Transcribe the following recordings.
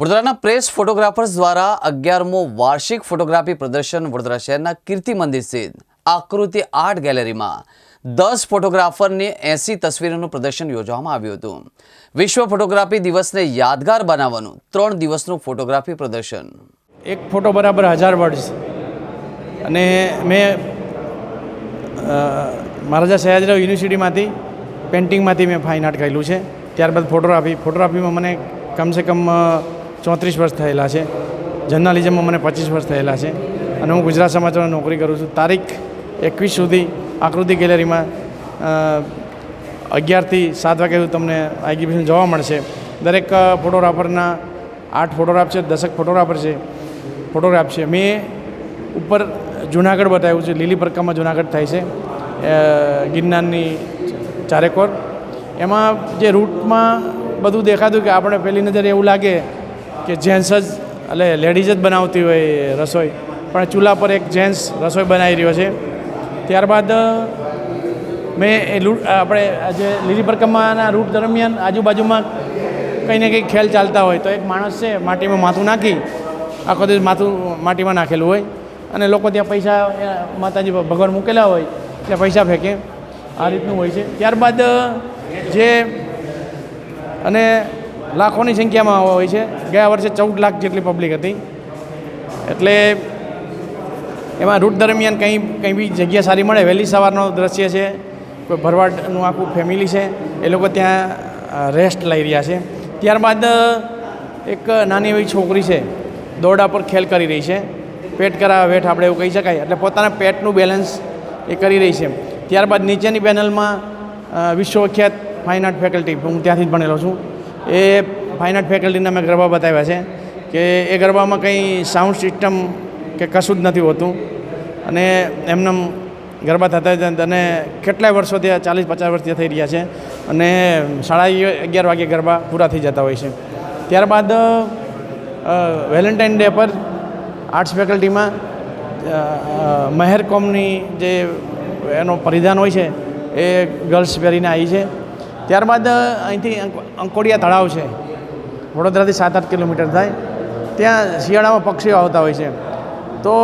વડોદરાના press photographers દ્વારા અગિયારમો વાર્ષિક ફોટોગ્રાફી પ્રદર્શન વડોદરા શહેરના કીર્તિ મંદિર સ્થિત આકૃતિ આર્ટ ગેલેરીમાં દસ ફોટોગ્રાફરની એસી તસવીરોનું પ્રદર્શન યોજવામાં આવ્યું હતું. વિશ્વ ફોટોગ્રાફી દિવસને યાદગાર બનાવવાનું ત્રણ દિવસનું ફોટોગ્રાફી પ્રદર્શન. એક ફોટો બરાબર હજાર વર્ડ્સ. અને મેં મહારાજા સયાજીરાવ યુનિવર્સિટીમાંથી, પેઇન્ટિંગમાંથી મેં ફાઇન આર્ટ કરેલું છે. ત્યારબાદ ફોટોગ્રાફી. ફોટોગ્રાફીમાં મને કમસે કમ ચોત્રીસ વર્ષ થયેલા છે. જર્નાલિઝમમાં મને પચીસ વર્ષ થયેલા છે. અને હું ગુજરાત સમાચારમાં નોકરી કરું છું. તારીખ એકવીસ સુધી આકૃતિ ગેલેરીમાં અગિયારથી સાત વાગ્યા સુધી તમને એક્ઝિબિશન જોવા મળશે. દરેક ફોટોગ્રાફરના આઠ ફોટોગ્રાફ છે દશક ફોટોગ્રાફર છે, ફોટોગ્રાફ છે. મેં ઉપર જુનાગઢ બતાવ્યું છે. લીલી પ્રકારમાં જુનાગઢ થાય છે. ગિરનારની ચારેકોર. એમાં જે રૂટમાં બધું દેખાતું કે આપણે પહેલી નજરે એવું લાગે કે જેન્ટ્સ જ, એટલે લેડીઝ જ બનાવતી હોય રસોઈ. પણ ચૂલા પર એક જેન્ટ્સ રસોઈ બનાવી રહ્યો છે. ત્યારબાદ મેં એ લૂટ આપણે આજે લીલી પરકમાના રૂટ દરમિયાન આજુબાજુમાં કંઈ ને કંઈ ખેલ ચાલતા હોય તો એક માણસ છે, માટીમાં માથું નાખી, આખો દિવસ માથું, માટીમાં નાખેલું હોય. અને લોકો ત્યાં પૈસા માતાજી ભગવાન મૂકેલા હોય, એટલે પૈસા ફેંકે. આ રીતનું હોય છે. ત્યારબાદ જે, અને લાખોની સંખ્યામાં હોય છે. ગયા વર્ષે ચૌદ લાખ જેટલી પબ્લિક હતી. એટલે એમાં રૂટ દરમિયાન કંઈ કંઈ બી જગ્યા સારી મળે, વહેલી સવારનો દ્રશ્ય છે. કોઈ ભરવાડનું આખું ફેમિલી છે. એ લોકો ત્યાં રેસ્ટ લઈ રહ્યા છે. ત્યારબાદ એક નાની એવી છોકરી છે. દોરડા પર ખેલ કરી રહી છે. પેટ કરાવે વેઠ આપણે એવું કહી શકાય. એટલે પોતાના પેટનું બેલેન્સ એ કરી રહી છે. ત્યારબાદ નીચેની પેનલમાં વિશ્વવિખ્યાત ફાઇન આર્ટ ફેકલ્ટી હું ત્યાંથી જ ભણેલો છું. એ ફાઇન આર્ટ ફેકલ્ટીના મેં ગરબા બતાવ્યા છે કે એ ગરબામાં કંઈ સાઉન્ડ સિસ્ટમ કે કશું જ નથી હોતું. અને એમને ગરબા થતા જ અને કેટલાય વર્ષો ત્યાં ચાલીસ, પચાસ વર્ષ ત્યાં થઈ રહ્યા છે. અને સાડા અગિયાર વાગે ગરબા પૂરા થઈ જતા હોય છે. ત્યારબાદ વેલેન્ટાઇન ડે પર આર્ટ્સ ફેકલ્ટીમાં મહેર કોમની જે એનો પરિધાન હોય છે, એ ગર્લ્સ પહેરીને આવી છે. ત્યારબાદ અહીંથી અંકોડિયા તળાવ છે. વડોદરાથી સાત આઠ કિલોમીટર થાય. ત્યાં શિયાળામાં પક્ષીઓ આવતા હોય છે. તો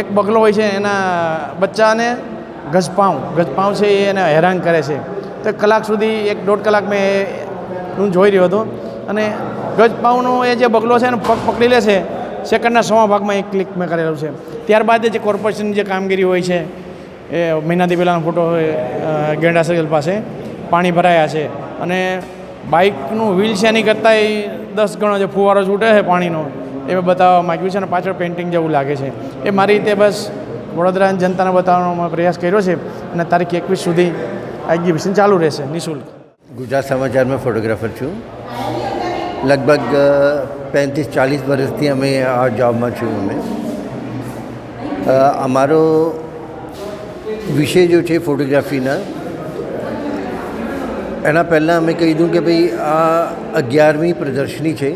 એક બગલો હોય છે એના બચ્ચાને ગજપાઉં ગજપાઉં છે એ એને હેરાન કરે છે. તો કલાક સુધી એક દોઢ કલાક મેં હું જોઈ રહ્યો હતો. અને ગજપાઉંનો એ જે બગલો છે એને પગ પકડી લે છે. સેકન્ડના સવા ભાગમાં એક ક્લિક મેં કરેલું છે. ત્યારબાદ જે કોર્પોરેશનની જે કામગીરી હોય છે, એ મહિનાથી પહેલાંનો ફોટો હોય ગેંડા સર્કલ પાસે. પાણી ભરાયા છે. અને બાઇકનું વ્હીલ છે એની કરતાં દસ ગણો જે ફુવારો છૂટે છે પાણીનો, એ બતાવવા માગ્યું છે અને પાછળ પેઇન્ટિંગ જેવું લાગે છે. એ મારી રીતે બસ વડોદરાની જનતાને બતાવવાનો પ્રયાસ કર્યો છે અને તારીખ એકવીસ સુધી આ એક્ઝિબિશન ચાલુ રહેશે, નિઃશુલ્ક. ગુજરાત સમાચારમાં ફોટોગ્રાફર છું. લગભગ પેંત્રીસ ચાલીસ વર્ષથી અમે આ જોબમાં છું અમે. અમારો વિષય જો છે ફોટોગ્રાફીના એના પહેલાં અમે કહી દઉં કે ભાઈ આ અગિયારમી પ્રદર્શની છે,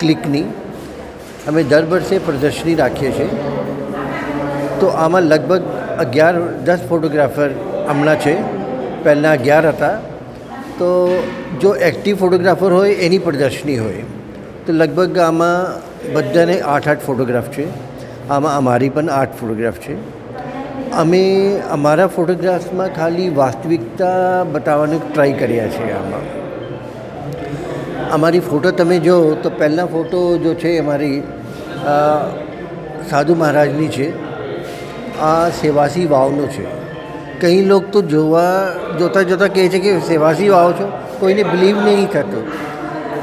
ક્લિકની. અમે દર વર્ષે પ્રદર્શની રાખીએ છીએ. તો આમાં લગભગ અગિયાર, દસ ફોટોગ્રાફર હમણાં છે, પહેલાં અગિયાર હતા. તો જો એક્ટિવ ફોટોગ્રાફર હોય, એની પ્રદર્શની હોય. તો લગભગ આમાં બધાને આઠ આઠ ફોટોગ્રાફ છે. આમાં અમારી પણ આઠ ફોટોગ્રાફ છે. અમે અમારા ફોટોગ્રાફ્સમાં ખાલી વાસ્તવિકતા બતાવવાનું ટ્રાય કર્યા છે આમાં. અમારી ફોટો તમે જો, તો પહેલાં ફોટો જો છે અમારી સાધુ મહારાજની છે. આ સેવાસી વાવનો છે. કઈ લોક તો જોવા, જોતાં જોતાં કહે છે કે સેવાસી વાવ છો. કોઈને બિલીવ નહીં થતો.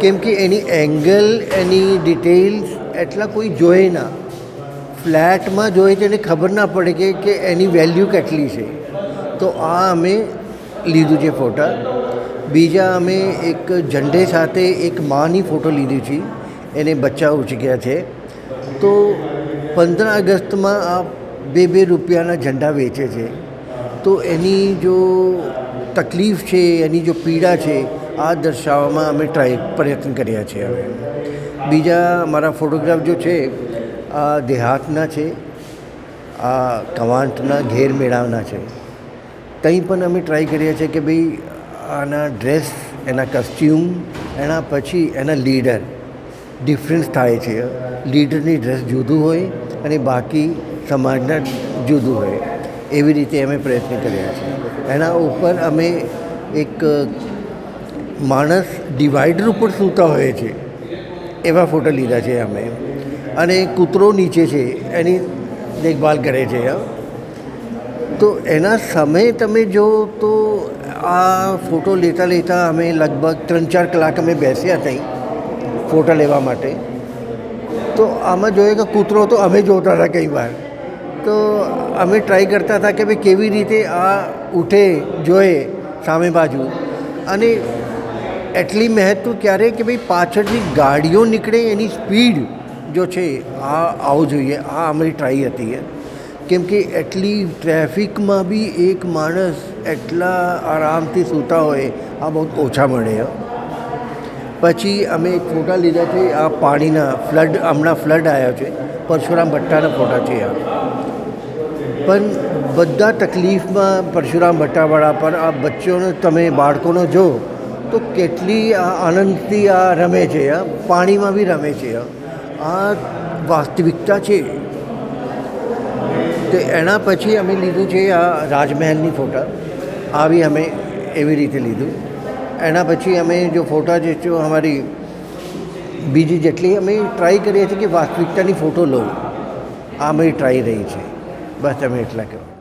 કેમ કે એની એંગલ એની ડિટેલ્સ એટલા કોઈ જોઈએ ના. ફ્લેટમાં જોઈએ તો એને ખબર ના પડે કે કે એની વેલ્યુ કેટલી છે. તો આ અમે લીધું છે ફોટા બીજા અમે એક ઝંડે સાથે એક માની ફોટો લીધી છે. એને બચ્ચા ઉચક્યા છે. તો પંદર ઓગસ્ટમાં આ બે બે રૂપિયાના ઝંડા વેચે છે. તો એની જો તકલીફ છે, એની જો પીડા છે, આ દર્શાવવામાં અમે ટ્રાય પ્રયત્ન કર્યા છે બીજા મારા ફોટોગ્રાફ જો છે આ દેહાતના છે, આ કવાંટના ઘેર મેળાવના છે. કંઈ પણ અમે ટ્રાય કર્યા છે કે ભાઈ આના ડ્રેસ, એના કસ્ટ્યુમ એના પછી એના લીડર ડિફરન્સ થાય છે. લીડરની ડ્રેસ જુદું હોય અને બાકી સમાજના જુદું હોય. એવી રીતે અમે પ્રયત્ન કર્યા છે. એના ઉપર અમે એક માણસ ડિવાઈડર ઉપર સૂતા હોય છે. એવા ફોટો લીધા છે અમે. અને કૂતરો નીચે છે, એની દેખભાલ કરે છે તો એના સમયે તમે જો તો આ ફોટો લેતા લેતા અમે લગભગ ત્રણ ચાર કલાક અમે બેસ્યા ત્યાં ફોટા લેવા માટે. તો આમાં જોઈએ કે કૂતરો તો અમે જોતા હતા કઈ વાર. તો અમે ટ્રાય કરતા હતા કે ભાઈ કેવી રીતે આ ઉઠે જોઈએ સામે બાજુ. અને એટલી મહત્વ ક્યારે કે ભાઈ પાછળથી ગાડીઓ નીકળે એની સ્પીડ જો છે, આ આવું જોઈએ, આ અમારી ટ્રાય હતી કેમ કે એટલી ટ્રાફિકમાં બી એક માણસ એટલા આરામથી સૂતા હોય, આ બહુ ઓછા મળે. પછી અમે એક ફોટા લીધા છે, આ પાણીના ફ્લડ, હમણાં ફ્લડ આવ્યો છે, પરશુરામ ભટ્ટાના ફોટા છે આ. પણ બધા તકલીફમાં પરશુરામ ભટ્ટાવાળા પર આ બચ્ચોને, તમે બાળકોનો જો, તો કેટલી આનંદથી આ રમે છે પાણીમાં બી રમે છે આ વાસ્તવિકતા છે. તો એના પછી અમે લીધું છે આ રાજમહેલની ફોટા. આવી અમે એવી રીતે લીધું. એના પછી અમે જો ફોટા જે છે અમારી બીજી જેટલી અમે ટ્રાય કરીએ છીએ કે વાસ્તવિકતાની ફોટો લઉં. આ અમારી ટ્રાય રહી છે. બસ અમે એટલા કહેવા